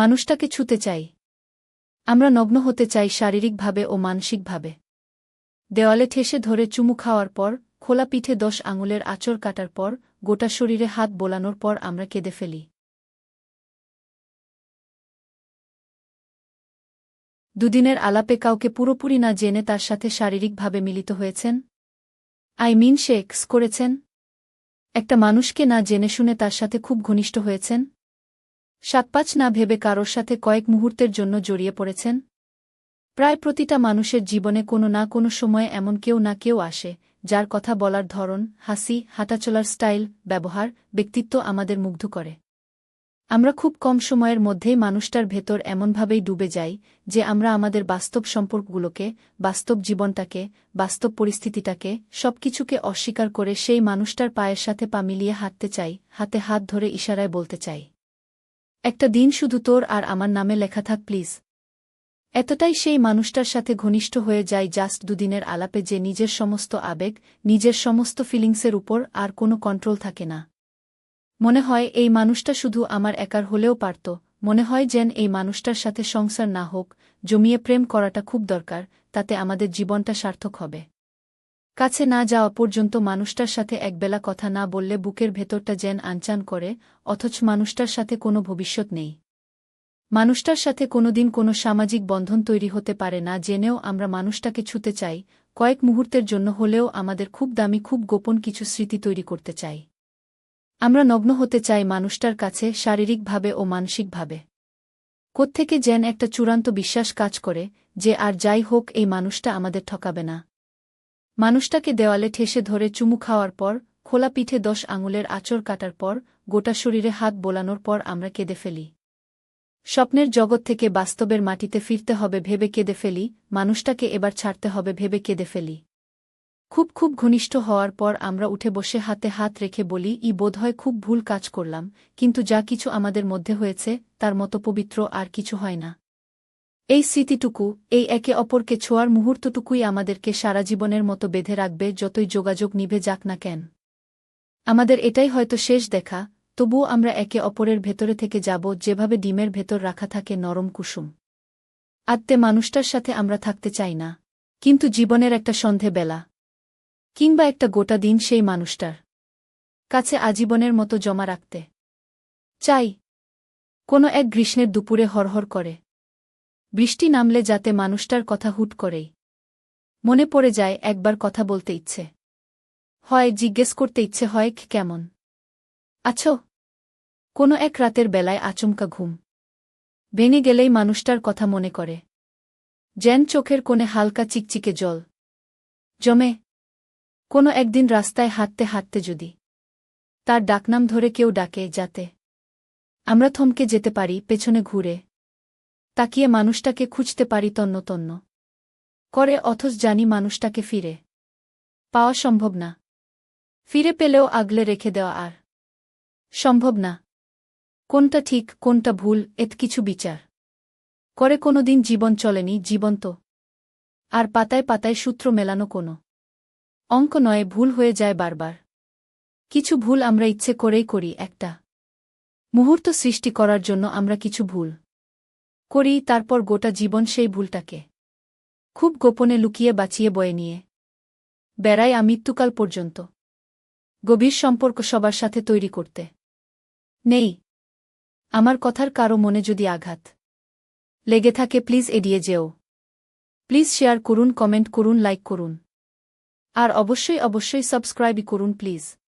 মানুষটাকে ছুতে চাই। আমরা নগ্ন হতে চাই শারীরিকভাবে ও মানসিকভাবে। দেওয়ালে ঠেসে ধরে চুমু খাওয়ার পর, খোলা পিঠে দশ আঙুলের আচর কাটার পর, গোটা শরীরে হাত বোলানোর পর আমরা কেঁদে ফেলি। দুদিনের আলাপে কাউকে পুরোপুরি না জেনে তার সাথে শারীরিকভাবে মিলিত হয়েছেন? আই মিন সে এক্স করেছেন? একটা মানুষকে না জেনে শুনে তার সাথে খুব ঘনিষ্ঠ হয়েছেন? সাতপাঁচ না ভেবে কারোর সাথে কয়েক মুহূর্তের জন্য জড়িয়ে পড়েছেন? প্রায় প্রতিটা মানুষের জীবনে কোনো না কোনো সময়ে এমন কেউ না কেউ আসে, যার কথা বলার ধরন, হাসি, হাঁটাচলার স্টাইল, ব্যবহার, ব্যক্তিত্ব আমাদের মুগ্ধ করে। আমরা খুব কম সময়ের মধ্যেই মানুষটার ভেতর এমনভাবেই ডুবে যাই, যে আমরা আমাদের বাস্তব সম্পর্কগুলোকে, বাস্তব জীবনটাকে, বাস্তব পরিস্থিতিটাকে, সবকিছুকে অস্বীকার করে সেই মানুষটার পায়ের সাথে পা মিলিয়ে হাঁটতে চাই, হাতে হাত ধরে ইশারায় বলতে চাই। একটা দিন শুধু তোর আর আমার নামে লেখা থাক, প্লিজ। এতটাই সেই মানুষটার সাথে ঘনিষ্ঠ হয়ে যায় জাস্ট দুদিনের আলাপে যে নিজের সমস্ত আবেগ, নিজের সমস্ত ফিলিংসের উপর আর কোনো কন্ট্রোল থাকে না। মনে হয় এই মানুষটা শুধু আমার একার হলেও পারত, মনে হয় যেন এই মানুষটার সাথে সংসার না হোক, জমিয়ে প্রেম করাটা খুব দরকার, তাতে আমাদের জীবনটা সার্থক হবে। কাছে না যাওয়া পর্যন্ত মানুষটার সাথে একবেলা কথা না বললে বুকের ভেতরটা যেন আনচান করে, অথচ মানুষটার সাথে কোনো ভবিষ্যৎ নেই। মানুষটার সাথে কোনোদিন কোনো সামাজিক বন্ধন তৈরি হতে পারে না, জেনেও আমরা মানুষটাকে ছুতে চাই, কয়েক মুহূর্তের জন্য হলেও আমাদের খুব দামি, খুব গোপন কিছু স্মৃতি তৈরি করতে চাই। আমরা নগ্ন হতে চাই মানুষটার কাছে শারীরিকভাবে ও মানসিকভাবে। কোত্থেকে যেন একটা চূড়ান্ত বিশ্বাস কাজ করে যে আর যাই হোক, এই মানুষটা আমাদের ঠকাবে না। মানুষটাকে দেওয়ালে ঠেসে ধরে চুমু খাওয়ার পর, খোলা পিঠে দশ আঙুলের আচর কাটার পর, গোটা শরীরে হাত বোলানোর পর আমরা কেঁদে ফেলি। স্বপ্নের জগৎ থেকে বাস্তবের মাটিতে ফিরতে হবে ভেবে কেঁদে ফেলি, মানুষটাকে এবার ছাড়তে হবে ভেবে কেঁদে ফেলি। খুব খুব ঘনিষ্ঠ হওয়ার পর আমরা উঠে বসে হাতে হাত রেখে বলি, ই বোধহয় খুব ভুল কাজ করলাম, কিন্তু যা কিছু আমাদের মধ্যে হয়েছে, তার মতো পবিত্র আর কিছু হয় না। এই স্মৃতিটুকু, এই একে অপরকে ছোঁয়ার মুহূর্তটুকুই আমাদেরকে সারা জীবনের মতো বেঁধে রাখবে যতই যোগাযোগ নিভে যাক না কেন। আমাদের এটাই হয়তো শেষ দেখা, তবুও আমরা একে অপরের ভেতরে থেকে যাব যেভাবে ডিমের ভেতর রাখা থাকে নরম কুসুম। আত্মে মানুষটার সাথে আমরা থাকতে চাই না, কিন্তু জীবনের একটা সন্ধে বেলা, কিংবা একটা গোটা দিন সেই মানুষটার কাছে আজীবনের মতো জমা রাখতে। চাই, কোনো এক গ্রীষ্মের দুপুরে হরহর করে। বৃষ্টি নামলে যাতে মানুষটার কথা হুট করেই। মনে পড়ে যায় একবার কথা বলতে ইচ্ছে। হয় জিজ্ঞেস করতে ইচ্ছে হয় কেমন। আছো কোনো এক রাতের বেলায় আচমকা ঘুম। ভেঙে গেলেই মানুষটার কথা মনে করে। জ্যান চোখের কোণে হালকা চিকচিকে জল। জমে। কোনো একদিন রাস্তায় হাঁটতে হাঁটতে যদি। তার ডাকনাম ধরে কেউ ডাকে যাতে। আমরা থমকে যেতে পারি পেছনে ঘুরে। তাকিয়ে মানুষটাকে খুঁজতে পারি তন্ন তন্ন করে অথচ জানি মানুষটাকে ফিরে। পাওয়া সম্ভব না। ফিরে পেলেও আগলে রেখে দেওয়া আর। সম্ভব না। কোনটা ঠিক, কোনটা ভুল, এত কিছু বিচার। করে কোনোদিন জীবন চলেনি, জীবন্ত। আর পাতায় পাতায় সূত্র মেলানো কোনো। অঙ্ক নয়, ভুল হয়ে যায় বারবার। কিছু ভুল আমরা ইচ্ছে করেই করি একটা। মুহূর্ত সৃষ্টি করার জন্য আমরা কিছু ভুল। করি তারপর গোটা জীবন সেই ভুলটাকে খুব গোপনে লুকিয়ে বাঁচিয়ে বয়ে নিয়ে। বেড়াই আমৃত্যুকাল পর্যন্ত। গভীর সম্পর্ক সবার সাথে তৈরি করতে। নেই। আমার কথার কারও মনে যদি আঘাত লেগে থাকে, প্লিজ এড়িয়ে যেও। প্লিজ শেয়ার করুন, কমেন্ট করুন, লাইক করুন। আর অবশ্যই অবশ্যই সাবস্ক্রাইবই করুন, প্লিজ।